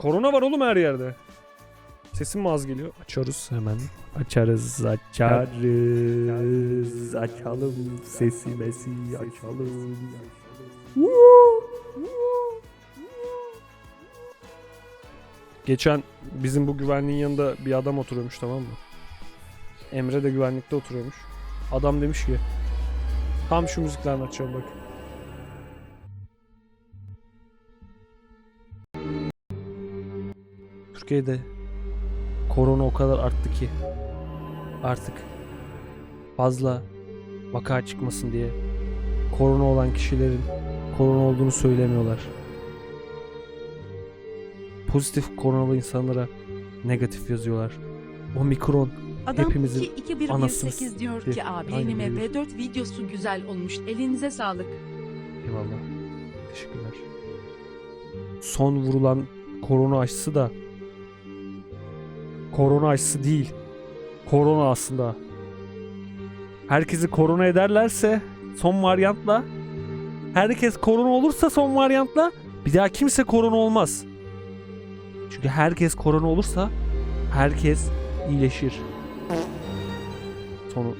Korona var oğlum her yerde. Sesim mi az geliyor? Açarız hemen. Açarız, açarız. Açalım sesimesi, açalım. Geçen bizim bu güvenliğin yanında bir adam oturuyormuş tamam mı? Emre de güvenlikte oturuyormuş. Adam demiş ki tam şu müziklerini açacağım bak. Türkiye'de korona o kadar arttı ki artık fazla vaka çıkmasın diye korona olan kişilerin korona olduğunu söylemiyorlar. Pozitif koronalı insanlara negatif yazıyorlar. Omikron Adam Hepimizin 2 anasını 8 diyor ki abi öyle. V4 videosu güzel olmuş. Elinize sağlık. Eyvallah. Teşekkürler. Son vurulan korona aşısı da korona aşısı değil. Korona aslında. Herkesi korona ederlerse son varyantla herkes korona olursa son varyantla bir daha kimse korona olmaz. Çünkü herkes korona olursa herkes iyileşir. Sonu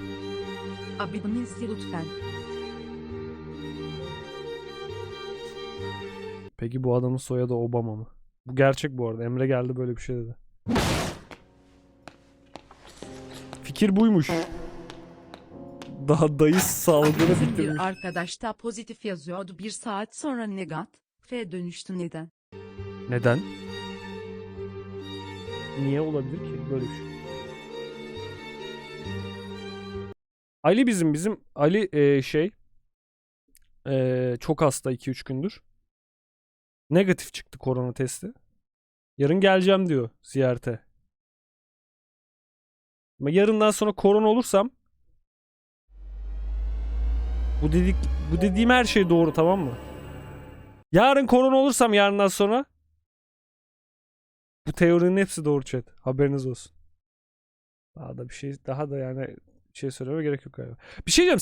Abi bunu izle lütfen. Peki bu adamın soyadı Obama mı? Bu gerçek bu arada. Emre geldi böyle bir şey dedi. Fikir buymuş. Daha dayı Bizim bitirmiş. bir arkadaş da pozitif yazıyordu. Bir saat sonra negat. F dönüştü neden? Neden? Niye olabilir ki böyle bir şey? Ali bizim bizim Ali e, şey e, çok hasta 2-3 gündür. Negatif çıktı korona testi. Yarın geleceğim diyor ziyarete. Ama yarından sonra korona olursam bu dedik bu dediğim her şey doğru tamam mı? Yarın korona olursam yarından sonra bu teorinin hepsi doğru chat. Haberiniz olsun. Daha da bir şey daha da yani şey söylememe gerek yok galiba. Bir şey diyeceğim.